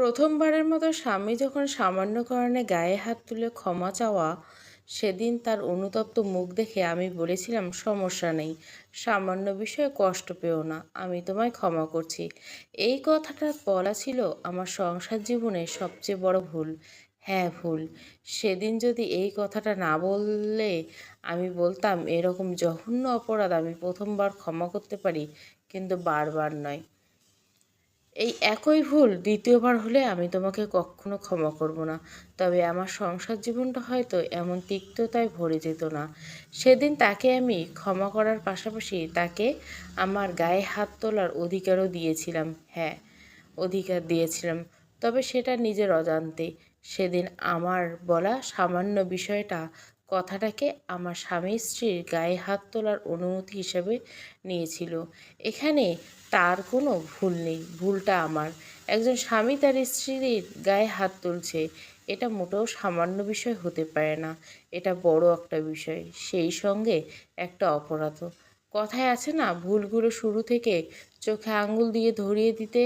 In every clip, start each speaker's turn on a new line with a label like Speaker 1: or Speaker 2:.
Speaker 1: প্রথমবারের মতো স্বামী যখন সামান্য কারণে গায়ে হাত তুলে ক্ষমা চাওয়া, সেদিন তার অনুতপ্ত মুখ দেখে আমি বলেছিলাম, সমস্যা নেই, সামান্য বিষয়ে কষ্ট পেও না, আমি তোমায় ক্ষমা করছি। এই কথাটা বলা ছিল আমার সংসার জীবনে সবচেয়ে বড় ভুল। হ্যাঁ ভুল। সেদিন যদি এই কথাটা না বললে আমি বলতাম, এরকম জঘন্য অপরাধ আমি প্রথমবার ক্ষমা করতে পারি, কিন্তু বারবার নয়। এই একই ভুল দ্বিতীয়বার হলে আমি তোমাকে কখনো ক্ষমা করব না। তবে আমার সংসার জীবনটা হয়তো এমন তিক্ততায় ভরে যেত না। সেদিন তাকে আমি ক্ষমা করার পাশাপাশি তাকে আমার গায়ে হাত তোলার অধিকারও দিয়েছিলাম। হ্যাঁ অধিকার দিয়েছিলাম। তবে সেটা নিজের অজান্তে। সেদিন আমার বলা সামান্য বিষয়টা কথাটাকে আমার স্বামী স্ত্রীর গায়ে হাত তোলার অনুমতি হিসেবে নিয়েছিল। এখানে তার কোনো ভুল নেই, ভুলটা আমার। একজন স্বামী তার স্ত্রীর গায়ে হাত তুলছে, এটা মোটেও সামান্য বিষয় হতে পারে না। এটা বড় একটা বিষয়, সেই সঙ্গে একটা অপরাধও কথায় আছে না, ভুলগুলো শুরু থেকে চোখে আঙুল দিয়ে ধরিয়ে দিতে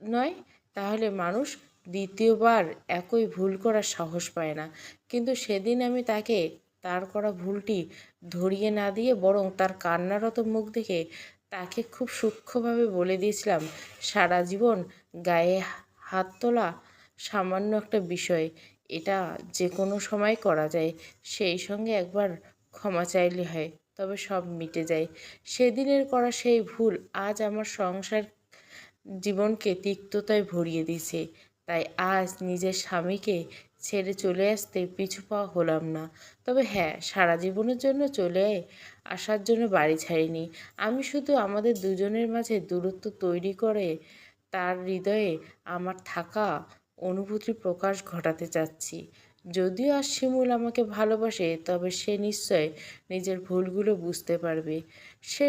Speaker 1: নয়, তাহলে মানুষ দ্বিতীয়বার একই ভুল করার সাহস পায় না। কিন্তু সেদিন আমি তাকে তার করা ভুলটি ধরিয়ে না দিয়ে বরং তার কান্নারত মুখ দেখে তাকে খুব সূক্ষ্মভাবে বলে দিয়েছিলাম, সারা জীবন গায়ে হাত তোলা সামান্য একটা বিষয়। এটা যে কোনো সময় করা যায়। সেই সঙ্গে একবার ক্ষমা চাইলে হয়, তবে সব মিটে যায়। সেদিনের করা সেই ভুল আজ আমার সংসার জীবনকে তিক্ততায় ভরিয়ে দিয়েছে। তাই আজ নিজের স্বামীকে ছেড়ে চলে আসতে পিছু পাওয়া হলাম না। তবে হ্যাঁ সারা জীবনের জন্য চলে আসার জন্য বাড়ি ছাড়িনি। আমি শুধু আমাদের দুজনের মাঝে দূরত্ব তৈরি করে তার হৃদয়ে আমার থাকা অনুভূতির প্রকাশ ঘটাতে চাচ্ছি। যদিও আর শিমুল আমাকে ভালোবাসে, তবে সে নিশ্চয় নিজের ভুলগুলো বুঝতে পারবে। সে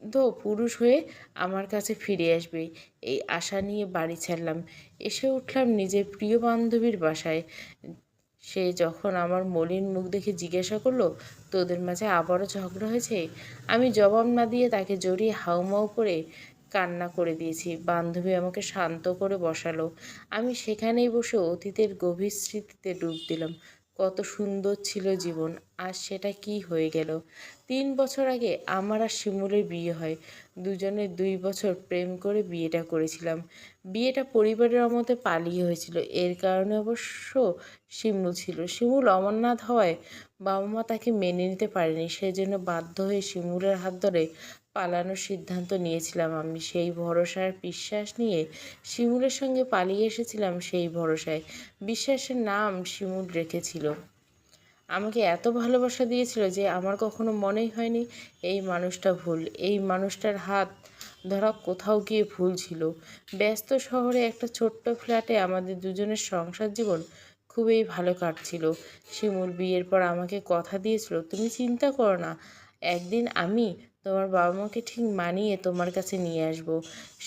Speaker 1: শুদ্ধ পুরুষ হয়ে আমার কাছে ফিরে আসবে। এই আশা নিয়ে বাড়ি ছাড়লাম। এসে উঠলাম নিজের প্রিয় বান্ধবীর বাসায়। সে যখন আমার মলিন মুখ দেখে জিজ্ঞাসা করল, তোদের মাঝে আবারও ঝগড়া হয়েছে? আমি জবাব না দিয়ে তাকে জড়িয়ে হাউমাউ করে কান্না করে দিয়েছি। বান্ধবী আমাকে শান্ত করে বসালো। আমি সেখানেই বসে অতীতের গভীর স্মৃতিতে ডুব দিলাম। কত সুন্দর ছিল জীবন। আর সেটা কি হয়ে গেল? তিন বছর আগে আমার আর শিমুলের বিয়ে হয়। দুজনে দুই বছর প্রেম করে বিয়েটা করেছিলাম। বিয়েটা পরিবারের অমতে পালিয়ে হয়েছিল। এর কারণে অবশ্য শিমুল ছিল। শিমুল অমরনাথ হওয়ায় বাবা মা তাকে মেনে নিতে পারেনি। সেজন্য বাধ্য হয়ে শিমুলের হাত ধরে পালানোর সিদ্ধান্ত নিয়েছিলাম আমি। সেই ভরসার বিশ্বাস নিয়ে শিমুলের সঙ্গে পালিয়ে এসেছিলাম সেই ভরসায়। বিশ্বাসের নাম শিমুল রেখেছিল। আমাকে এত ভালোবাসা দিয়েছিল যে আমার কখনো মনেই হয়নি, এই মানুষটা ভুল, এই মানুষটার হাত ধরা কোথাও গিয়ে ভুল ছিল। ব্যস্ত শহরে একটা ছোট্ট ফ্ল্যাটে আমাদের দুজনের সংসার জীবন খুবই ভালো কাটছিল। শিমুল বিয়ের পর আমাকে কথা দিয়েছিল, তুমি চিন্তা করো না, একদিন আমি তোমার বাবা মাকে ঠিক মানিয়ে তোমার কাছে নিয়ে আসব।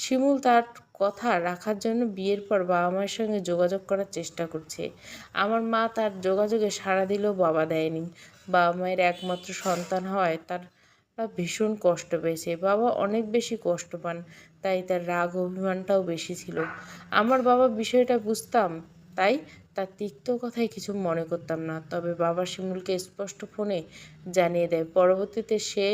Speaker 1: শিমুল তার কথা রাখার জন্য বিয়ের পর বাবা মায়ের সঙ্গে যোগাযোগ করার চেষ্টা করছে। আমার মা তার যোগাযোগে সাড়া দিলেও বাবা দেয়নি। বাবা মায়ের একমাত্র সন্তান হওয়ায় তার ভীষণ কষ্ট পেয়েছে। বাবা অনেক বেশি কষ্ট পান, তাই তার রাগ অভিমানটাও বেশি ছিল। আমার বাবা বিষয়টা বুঝতাম, তাই তার তিক্ত কথায় কিছু মনে করতাম না। তবে বাবা শিমুলকে স্পষ্ট ফোনে জানিয়ে দেয়, পরবর্তীতে সে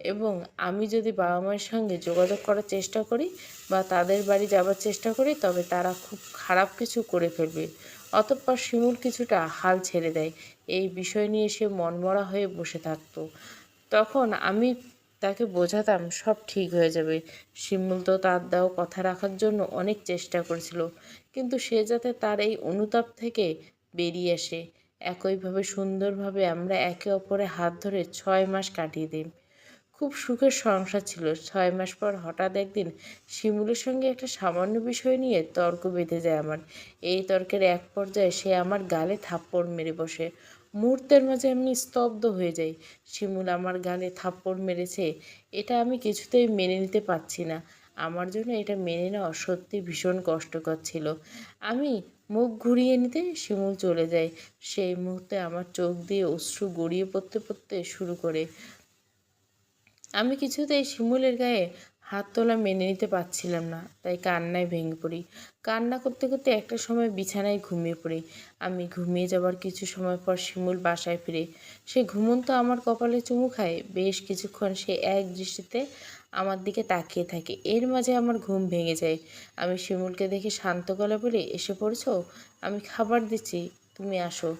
Speaker 1: এবং আমি যদি বাবা মায়ের সঙ্গে যোগাযোগ করার চেষ্টা করি বা তাদের বাড়ি যাবার চেষ্টা করি, তবে তারা খুব খারাপ কিছু করে ফেলবে। অতঃপর শিমুল কিছুটা হাল ছেড়ে দেয়। এই বিষয় নিয়ে সে মনমরা হয়ে বসে থাকতো। তখন আমি তাকে বোঝাতাম সব ঠিক হয়ে যাবে। শিমুল তো তার দেওয়া কথা রাখার জন্য অনেক চেষ্টা করেছিল, কিন্তু সে যাতে তার এই অনুতাপ থেকে বেরিয়ে আসে। একইভাবে সুন্দরভাবে আমরা একে অপরে হাত ধরে ছয় মাস কাটিয়ে দিই। খুব সুখের সংসার ছিল। ছয় মাস পর হঠাৎ একদিন শিমুলের সঙ্গে একটা সামান্য বিষয় নিয়ে তর্ক বেঁধে যায় আমার। এই তর্কের এক পর্যায়ে সে আমার গালে থাপ্পড় মেরে বসে। মুহূর্তের মাঝে আমি স্তব্ধ হয়ে যাই। শিমুল আমার গালে থাপ্পড় মেরেছে, এটা আমি কিছুতেই মেনে নিতে পারছি না। আমার জন্য এটা মেনে নেওয়া সত্যি ভীষণ কষ্টকর ছিল। আমি মুখ ঘুরিয়ে নিতে শিমুল চলে যায়। সেই মুহূর্তে আমার চোখ দিয়ে অশ্রু গড়িয়ে পড়তে পড়তে শুরু করে। আমি কিছুতেই শিমুলের গায়ে হাত তোলা মেনে নিতে পারছিলাম না, তাই কান্নায় ভেঙে পড়ি। কান্না করতে করতে একটা সময় বিছানায় ঘুমিয়ে পড়ি। আমি ঘুমিয়ে যাবার কিছু সময় পর শিমুল বাসায় ফিরে। সে ঘুমন্ত আমার কপালে চুমু খায়। বেশ কিছুক্ষণ সে এক দৃষ্টিতে আমার দিকে তাকিয়ে থাকে। এর মাঝে আমার ঘুম ভেঙে যায়। আমি শিমুলকে দেখে শান্ত গলা বলে, এসে পড়ছো? আমি খাবার দিচ্ছি। তুমি আসো।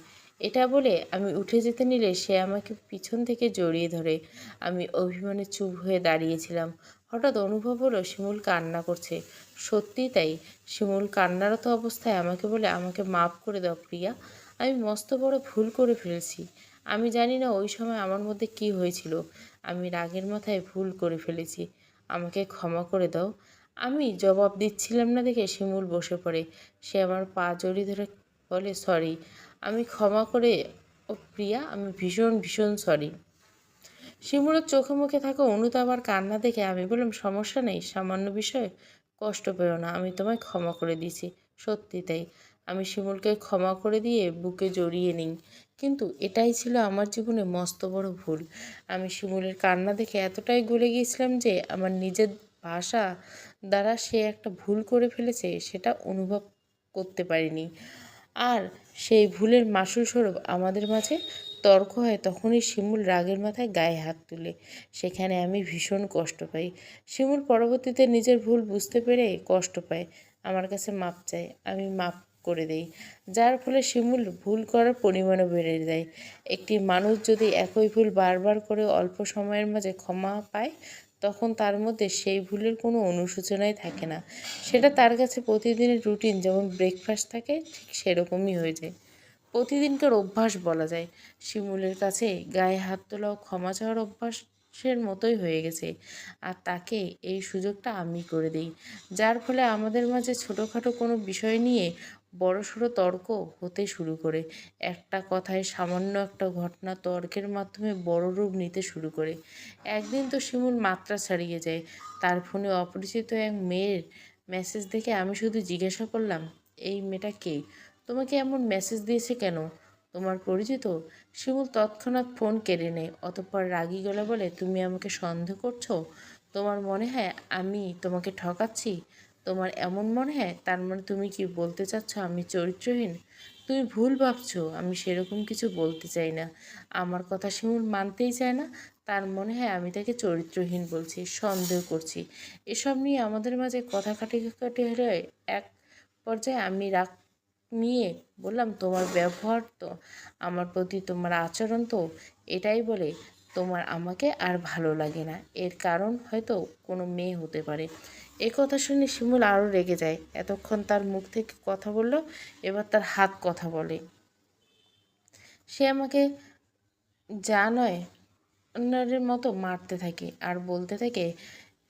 Speaker 1: এটা বলে আমি উঠে যেতে নিলে সে আমাকে পিছন থেকে জড়িয়ে ধরে। আমি অভিমানে চুপ হয়ে দাঁড়িয়েছিলাম। হঠাৎ অনুভব হলো শিমুল কান্না করছে। সত্যিই তাই। শিমুল কান্নারত অবস্থায় আমাকে বলে, আমাকে মাফ করে দাও প্রিয়া। আমি মস্ত বড় ভুল করে ফেলেছি। আমি জানি না ওই সময় আমার মধ্যে কি হয়েছিল। আমি রাগের মাথায় ভুল করে ফেলেছি। আমাকে ক্ষমা করে দাও। আমি জবাব দিচ্ছিলাম না দেখে শিমুল বসে পড়ে। সে আমার পা জড়িয়ে ধরে বলে, সরি। আমি ক্ষমা করে, ও প্রিয়া, আমি ভীষণ ভীষণ সরি শিমুলের চোখে মুখে থাকা অনুতাপ আর কান্না দেখে আমি বললাম, সমস্যা নেই, সামান্য বিষয়ে কষ্ট পেও না, আমি তোমায় ক্ষমা করে দিয়েছি, সত্যি তাই। আমি শিমুলকে ক্ষমা করে দিয়ে বুকে জড়িয়ে নিই। কিন্তু এটাই ছিল আমার জীবনে মস্ত বড় ভুল। আমি শিমুলের কান্না দেখে এতটাই গলে গিয়েছিলাম যে আমার নিজের ভাষা দ্বারা সে একটা ভুল করে ফেলেছে, সেটা অনুভব করতে পারিনি। আর সেই ভুলের মাসুল স্বরূপ আমাদের মাঝে তর্ক হয়, তখনই শিমুল রাগের মাথায় গায়ে হাত তুলে। সেখানে আমি ভীষণ কষ্ট পাই। শিমুল পরবর্তীতে নিজের ভুল বুঝতে পেরে কষ্ট পায়। আমার কাছে মাপ চায়, আমি মাপ করে দেই। যার ফলে শিমুল ভুল করার পরিমাণও বেড়ে যায়। একটি মানুষ যদি একই ভুল বারবার করে অল্প সময়ের মাঝে ক্ষমা পায় তখন তার মধ্যে সেই ভুলের কোনো অনুশোচনাই থাকে না। সেটা তার কাছে প্রতিদিনের রুটিন, যেমন ব্রেকফাস্ট থাকে, ঠিক সেরকমই হয়ে যায়। প্রতিদিনকার অভ্যাস বলা যায়। শিমুলের কাছে গায়ে হাত তোলা ও ক্ষমা চাওয়ার অভ্যাসের মতোই হয়ে গেছে। আর তাকে এই সুযোগটা আমি করে দিই। যার ফলে আমাদের মাঝে ছোটোখাটো কোনো বিষয় নিয়ে বড়সড় তর্ক হতে শুরু করে। একটা কথায় সামান্য একটা ঘটনা তর্কের মাধ্যমে বড় রূপ নিতে শুরু করে। একদিন তো শিমুল মাত্রা ছাড়িয়ে যায়। তার ফোনে অপরিচিত এক মেয়ের মেসেজ দেখে আমি শুধু জিজ্ঞাসা করলাম, এই মেয়েটা কে? তোমাকে এমন মেসেজ দিয়েছে কেন? তোমার পরিচিত? শিমুল তৎক্ষণাৎ ফোন কেড়ে নেয়, অতঃপর রাগী গলা বলে, তুমি আমাকে সন্দেহ করছ? তোমার মনে হয় আমি তোমাকে ঠকাচ্ছি? তোমার এমন মনে হয়? তার মানে তুমি কি বলতে চাচ্ছ আমি চরিত্রহীন? তুমি ভুল ভাবছ, আমি সেরকম কিছু বলতে চাই না। আমার কথা শিমুল মানতেই চায় না। তার মনে হয় আমি তাকে চরিত্রহীন বলছি, সন্দেহ করছি। এসব নিয়ে আমাদের মাঝে কথা কাটি হলে এক পর্যায়ে আমি রাগ নিয়ে বললাম, তোমার ব্যবহার তো, আমার প্রতি তোমার আচরণ তো, এটাই বলে তোমার আমাকে আর ভালো লাগে না। এর কারণ হয়তো কোনো মেয়ে হতে পারে। এ কথা শুনে শিমুল আরও রেগে যায়। এতক্ষণ তার মুখ থেকে কথা বলল, এবার তার হাত কথা বলে। সে আমাকে যা নয়, অন্যের মতো মারতে থাকে আর বলতে থাকে,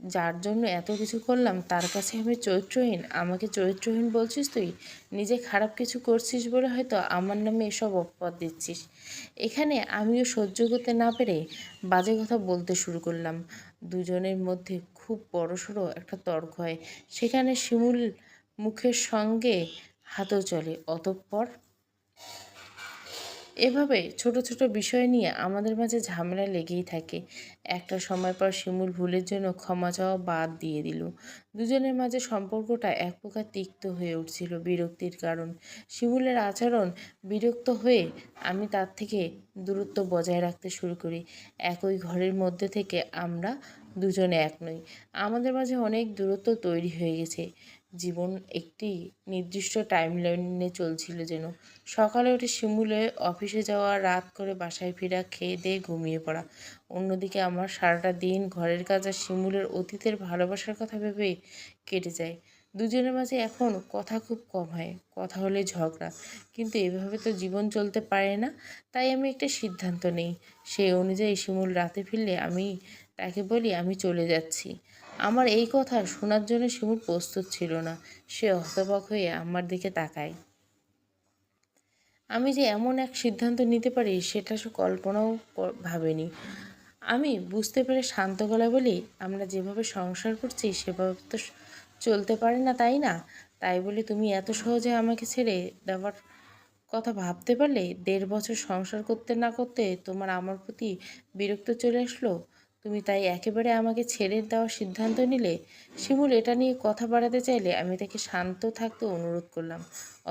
Speaker 1: যার জন্য এত কিছু করলাম, তার কাছে আমি চরিত্রহীন। আমাকে চরিত্রহীন বলছিস তুই? নিজে খারাপ কিছু করছিস বলে হয়তো আমার নামে এসব অপবাদ দিচ্ছিস। এখানে আমিও সহ্য করতে না পেরে বাজে কথা বলতে শুরু করলাম। দুজনের মধ্যে খুব বড়সড় একটা তর্ক হয়। সেখানে শিমুল মুখের সঙ্গে হাতও চলে অতঃপর এভাবে ছোট ছোট বিষয় নিয়ে আমাদের মাঝে ঝামেলা লেগেই থাকে। একটা সময় পর শিমুল ভুলের জন্য ক্ষমা চাওয়া বাদ দিয়ে দিল। দুজনের মাঝে সম্পর্কটা এক প্রকার তিক্ত হয়ে উঠছিল বিরক্তির কারণ। শিমুলের আচরণ বিরক্ত হয়ে আমি তার থেকে দূরত্ব বজায় রাখতে শুরু করি। একই ঘরের মধ্যে থেকে আমরা দুজনে এক নই। আমাদের মাঝে অনেক দূরত্ব তৈরি হয়ে গেছে। জীবন একটি নির্দিষ্ট টাইম লাইনে চলছিল যেন। সকালে উঠে শিমুলে অফিসে যাওয়া, রাত করে বাসায় ফেরা, খেয়ে দিয়ে ঘুমিয়ে পড়া। অন্যদিকে আমার সারাটা দিন ঘরের কাজ আর শিমুলের অতীতের ভালোবাসার কথা ভেবে কেটে যায়। দুজনের মাঝে এখন কথা খুব কম হয়, কথা হলে ঝগড়া। কিন্তু এভাবে তো জীবন চলতে পারে না, তাই আমি একটা সিদ্ধান্ত নেই। সেই অনুযায়ী শিমুল রাতে ফিরলে আমি তাকে বলি, আমি চলে যাচ্ছি। আমার এই কথা শোনার জন্য শিমুল প্রস্তুত ছিল না। সে হতবাক হয়ে আমার দিকে তাকায়। আমি যে এমন এক সিদ্ধান্ত নিতে পারি, সেটা সে কল্পনাও ভাবেনি। আমি বুঝতে পেরে শান্ত গলা বলি, আমরা যেভাবে সংসার করছি, সেভাবে তো চলতে পারে না, তাই না? তাই বলে তুমি এত সহজে আমাকে ছেড়ে দেওয়ার কথা ভাবতে পারলে, দেড় বছর সংসার করতে না করতে তোমার আমার প্রতি বিরক্ত চলে আসলো? তুমি তাই একেবারে আমাকে ছেড়ে দেওয়ার সিদ্ধান্ত নিলে? শিমুল, এটা নিয়ে কথা বাড়াতে চাইলে আমি তাকে শান্ত থাকতে অনুরোধ করলাম।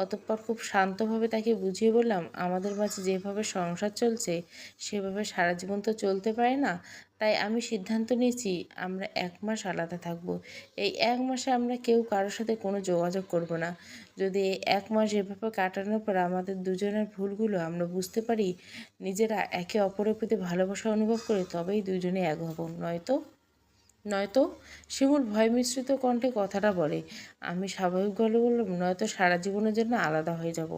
Speaker 1: অতঃপর খুব শান্তভাবে তাকে বুঝিয়ে বললাম, আমাদের মাঝে যেভাবে সংসার চলছে, সেভাবে সারা জীবন তো চলতে পারে না। তাই আমি সিদ্ধান্ত নিয়েছি, আমরা এক মাস আলাদা থাকব। এই এক মাসে আমরা কেউ কারোর সাথে কোনো যোগাযোগ করব না। যদি এক মাস এভাবে কাটানোর পর আমাদের দুজনের ভুলগুলো আমরা বুঝতে পারি, নিজেরা একে অপরের প্রতি ভালোবাসা অনুভব করে তবেই দুজনে এক হব, নয়তো? নয়তো? শিমুল ভয় মিশ্রিত কণ্ঠে কথাটা বলে, আমি স্বাভাবিক গলে বললাম, নয়তো সারা জীবনের জন্য আলাদা হয়ে যাব।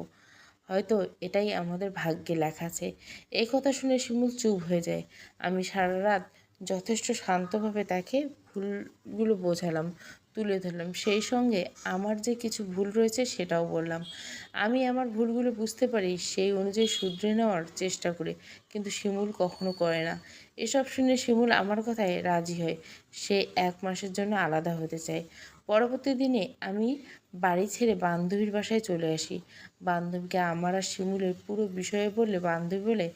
Speaker 1: হয়তো এটাই আমাদের ভাগ্যে লেখা আছে। এই কথা শুনে শিমুল চুপ হয়ে যায়। আমি সারা রাত যথেষ্ট শান্তভাবে তাকে ভুলগুলো বোঝালাম, তুলে ধরলাম। সেই সঙ্গে আমার যে কিছু ভুল রয়েছে সেটাও বললাম। আমি আমার ভুলগুলো বুঝতে পারি, সেই অনুযায়ী শুধরে নেওয়ার চেষ্টা করি, কিন্তু শিমুল কখনো করে না। এসব শুনে শিমুল আমার কথায় রাজি হয়। সে এক মাসের জন্য আলাদা হতে চায়। পরবর্তী দিনে আমি বাড়ি ছেড়ে বান্ধবীর বাসায় চলে আসি। বান্ধবীকে আমার আর শিমুলের পুরো বিষয়ে বললে বান্ধবী বলে,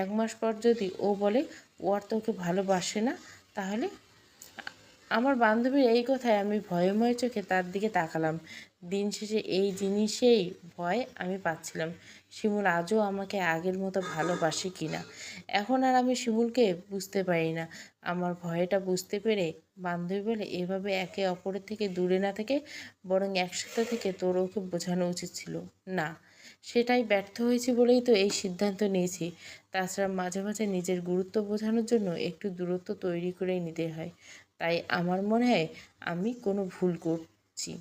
Speaker 1: এক মাস পর যদি ও বলে ও আর তোকে ভালোবাসে না, তাহলে আমার বান্ধবীর এই কথায় আমি ভয়ময় চোখে তার দিকে তাকালাম। দিন শেষে এই জিনিসেই ভয় আমি পাচ্ছিলাম। শিমুল আজও আমাকে আগের মতো ভালোবাসে কিনা? এখন আর আমি শিমুলকে বুঝতে পারি না। আমার ভয়টা বুঝতে পেরে বান্ধবী বলে এভাবে একে অপরের থেকে দূরে না থেকে বরং একসাথে থেকে তোর ওকে বোঝানো উচিত ছিল। না, সেটাই ব্যর্থ হয়েছি বলেই তো এই সিদ্ধান্ত নিয়েছি। তাছাড়া মাঝে মাঝে নিজের গুরুত্ব বোঝানোর জন্য একটু দূরত্ব তৈরি করেই নিতে হয়। তাই আমার মনে হয় আমি কোনো ভুল করছি।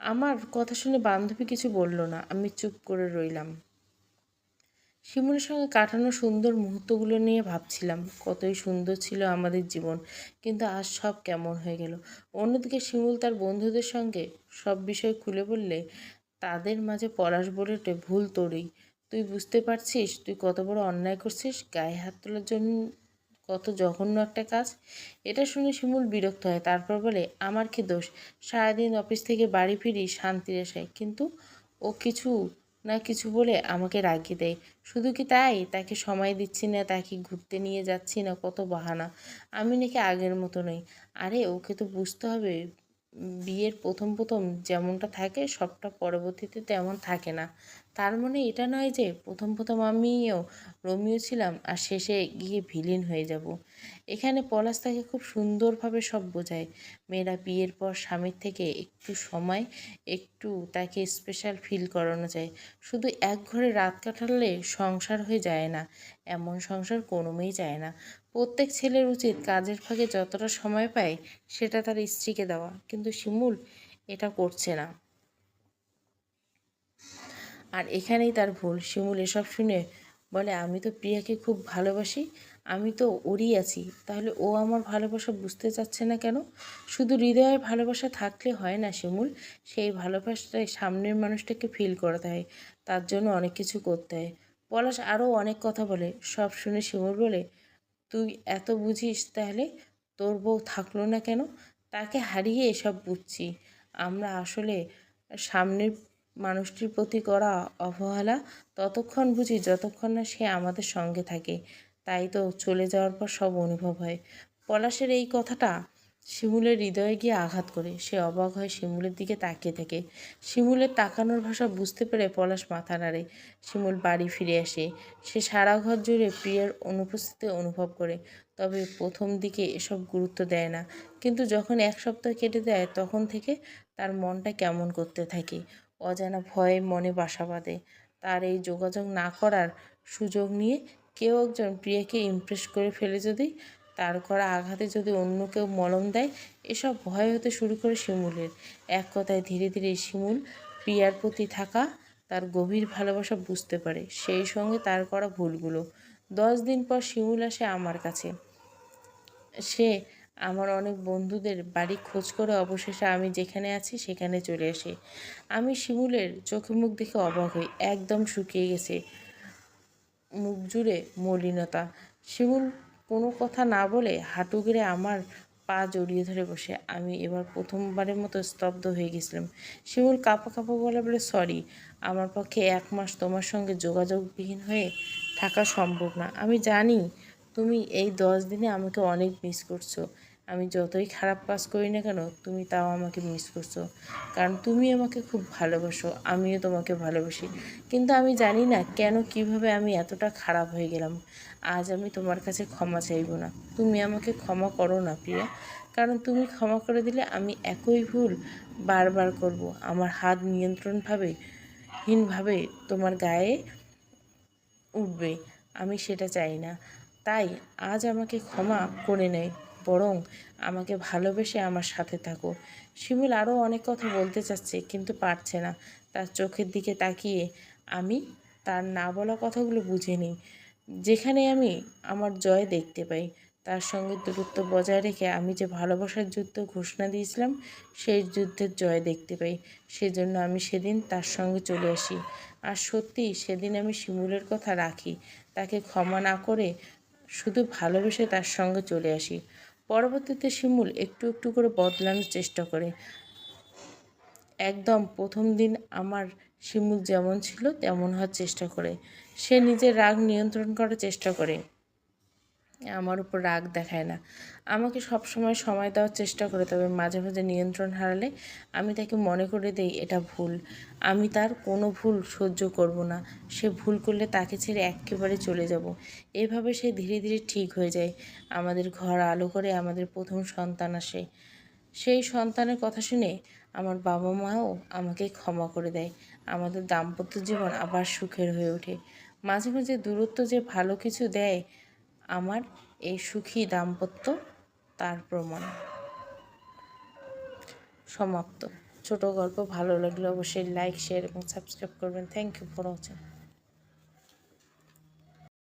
Speaker 1: আমার কথা শুনে বান্ধবী কিছু বলল না, আমি চুপ করে রইলাম। শিমুলের সঙ্গে কাটানো সুন্দর মুহূর্তগুলো নিয়ে ভাবছিলাম, কতই সুন্দর ছিল আমাদের জীবন, কিন্তু আজ সব কেমন হয়ে গেল। অন্যদিকে শিমুল তার বন্ধুদের সঙ্গে সব বিষয় খুলে বললে, তাদের মাঝে পলাশ বলেটে ভুল তোরই। তুই বুঝতে পারছিস, তুই কত বড় অন্যায় করছিস, গায়ে হাত তোলার জন্য কত জঘন্য একটা কাজ। এটা শুনে শিমুল বিরক্ত হয়, তারপর বলে, আমার কি দোষ? সারাদিন অফিস থেকে বাড়ি ফিরি, শান্তির আশায়। কিন্তু ও কিছু না কিছু বলে আমাকে রাগিয়ে দেয়। শুধু কি তাই? তাকে সময় দিচ্ছি না, তাকে ঘুরতে নিয়ে যাচ্ছি না, কত বাহানা। আমি নাকি আগের মতো নই। আরে, ওকে তো বুঝতে হবে বিয়ের প্রথম প্রথম যেমনটা থাকে, সবটা পরবর্তীতে তেমন থাকে না। তার মানে এটা নয় যে প্রথম প্রথম আমিও রোমিও ছিলাম আর শেষে গিয়ে ভিলিন হয়ে যাব। এখানে পলাশ তাকে খুব সুন্দরভাবে সব বোঝায়। মেয়েরা বিয়ের পর স্বামীর থেকে একটু সময়, একটু তাকে স্পেশাল ফিল করানো যায়। শুধু এক ঘরে রাত কাটালে সংসার হয়ে যায় না, এমন সংসার কোনো মেয়েই যায় না। প্রত্যেক ছেলের উচিত কাজের ফাঁকে যতটা সময় পায় সেটা তার স্ত্রীকে দেওয়া। কিন্তু শিমুল এটা করছে না। আর এখানেই তার ভুল। শিমুল এসব শুনে বলে, আমি তো প্রিয়াকে খুব ভালোবাসি, আমি তো ওরই আছি। তাহলে ও আমার ভালোবাসা বুঝতে চাচ্ছে না কেন? শুধু হৃদয়ের ভালোবাসা থাকলে হয় না শিমুল। সেই ভালোবাসাটাই সামনের মানুষটাকে ফিল করাতে হয়, তার জন্য অনেক কিছু করতে হয়। পলাশ আরও অনেক কথা বলে। সব শুনে শিমুল বলে, তুই এত বুঝিস তাহলে তোর বউ থাকল না কেন? তাকে হারিয়ে এসব বুঝছি। আমরা আসলে সামনের মানুষটির প্রতি করা অবহেলা ততক্ষণ বুঝি যতক্ষণ না সে আমাদের সঙ্গে থাকে। তাই তো চলে যাওয়ার পর সব অনুভব হয়। পলাশের এই কথাটা শিমুলের হৃদয়ে গিয়ে আঘাত করে। সে অবাক হয় শিমুলের দিকে তাকিয়ে থাকে। শিমুলের তাকানোর ভাষা বুঝতে পেরে পলাশ মাথা নাড়ে। শিমুল বাড়ি ফিরে আসে। সে সারা ঘর জুড়ে প্রিয়ার অনুপস্থিতি অনুভব করে। তবে প্রথম দিকে এসব গুরুত্ব দেয় না। কিন্তু যখন এক সপ্তাহ কেটে দেয় তখন থেকে তার মনটা কেমন করতে থাকে। অজানা ভয়ে মনে বাসা বাঁধে। তার এই যোগাযোগ না করার সুযোগ নিয়ে কেউ একজন প্রিয়াকে ইমপ্রেস করে ফেলে যদি, তার করা আঘাতে যদি অন্য কেউ মলম দেয়, এসব ভয় হতে শুরু করে শিমুলের। এক কথায় ধীরে ধীরে শিমুল প্রিয়ার প্রতি থাকা, তার গভীর ভালোবাসা বুঝতে পারে। সেই সঙ্গে তার করা ভুলগুলো। দশ দিন পর শিমুল আসে আমার কাছে। সে আমার অনেক বন্ধুদের বাড়ি খোঁজ করে অবশেষে আমি যেখানে আছি সেখানে চলে আসি। আমি শিমুলের চোখে মুখ দেখে অবাক হই, একদম শুকিয়ে গেছে মুখ জুড়ে মলিনতা। শিমুল কোনো কথা না বলে হাঁটু গেড়ে আমার পা জড়িয়ে ধরে বসে। আমি এবার প্রথমবারের মতো স্তব্ধ হয়ে গেছিলাম। শিমুল কাঁপা কাঁপা বলে বলে, সরি, আমার পক্ষে এক মাস তোমার সঙ্গে যোগাযোগবিহীন হয়ে থাকা সম্ভব না। আমি জানি তুমি এই দশ দিনে আমাকে অনেক মিস করছ। আমি যতই খারাপ কাজ করি না কেন, তুমি তাও আমাকে মিস করছ। কারণ তুমি আমাকে খুব ভালোবাসো, আমিও তোমাকে ভালোবাসি। কিন্তু আমি জানি না কেন কীভাবে আমি এতটা খারাপ হয়ে গেলাম। আজ আমি তোমার কাছে ক্ষমা চাইব না। তুমি আমাকে ক্ষমা করো না, প্রিয়া। কারণ তুমি ক্ষমা করে দিলে আমি একই ভুল বারবার করব। আমার হাত নিয়ন্ত্রণভাবে, হীনভাবে তোমার গায়ে উঠবে। আমি সেটা চাই না। তাই আজ আমাকে ক্ষমা করে নেয়। বরং আমাকে ভালোবেসে আমার সাথে থাকো। শিমুল আরও অনেক কথা বলতে চাচ্ছে কিন্তু পারছে না। তার চোখের দিকে তাকিয়ে আমি তার না বলা কথাগুলো বুঝে নিই। যেখানে আমি আমার জয় দেখতে পাই, তার সঙ্গে দূরত্ব বজায় রেখে আমি যে ভালোবাসার যুদ্ধ ঘোষণা দিয়েছিলাম, সেই যুদ্ধের জয় দেখতে পাই। সেজন্য আমি সেদিন তার সঙ্গে চলে আসি। আর সত্যি, সেদিন আমি শিমুলের কথা রাখি। তাকে ক্ষমা না করে শুধু ভালোবেসে তার সঙ্গে চলে আসি। পরবর্তীতে শিমুল একটু একটু করে বদলানোর চেষ্টা করে। একদম প্রথম দিন আমার শিমুল যেমন ছিল তেমন হওয়ার চেষ্টা করে। সে নিজের রাগ নিয়ন্ত্রণ করার চেষ্টা করে। আমার উপর রাগ দেখায় না। আমাকে সব সময় সময় দেওয়ার চেষ্টা করে, তবে মাঝে মাঝে নিয়ন্ত্রণ হারালে আমি তাকে মনে করে দেই এটা ভুল। আমি তার কোনো ভুল সহ্য করব না। সে ভুল করলে তাকে ছেড়ে একেবারে চলে যাব। এভাবে সে ধীরে ধীরে ঠিক হয়ে যায়। আমাদের ঘর আলো করে আমাদের প্রথম সন্তান আসে। সেই সন্তানের কথা শুনে আমার বাবা মাও আমাকে ক্ষমা করে দেয়। আমাদের দাম্পত্য জীবন আবার সুখের হয়ে ওঠে। মাঝে মাঝে দূরত্ব যে ভালো কিছু দেয়, আমার এই সুখী দাম্পত্য তার প্রমাণ। সমাপ্ত। ছোট গল্প ভালো লাগলে অবশ্যই লাইক শেয়ার এবং সাবস্ক্রাইব করবেন। Thank you for watching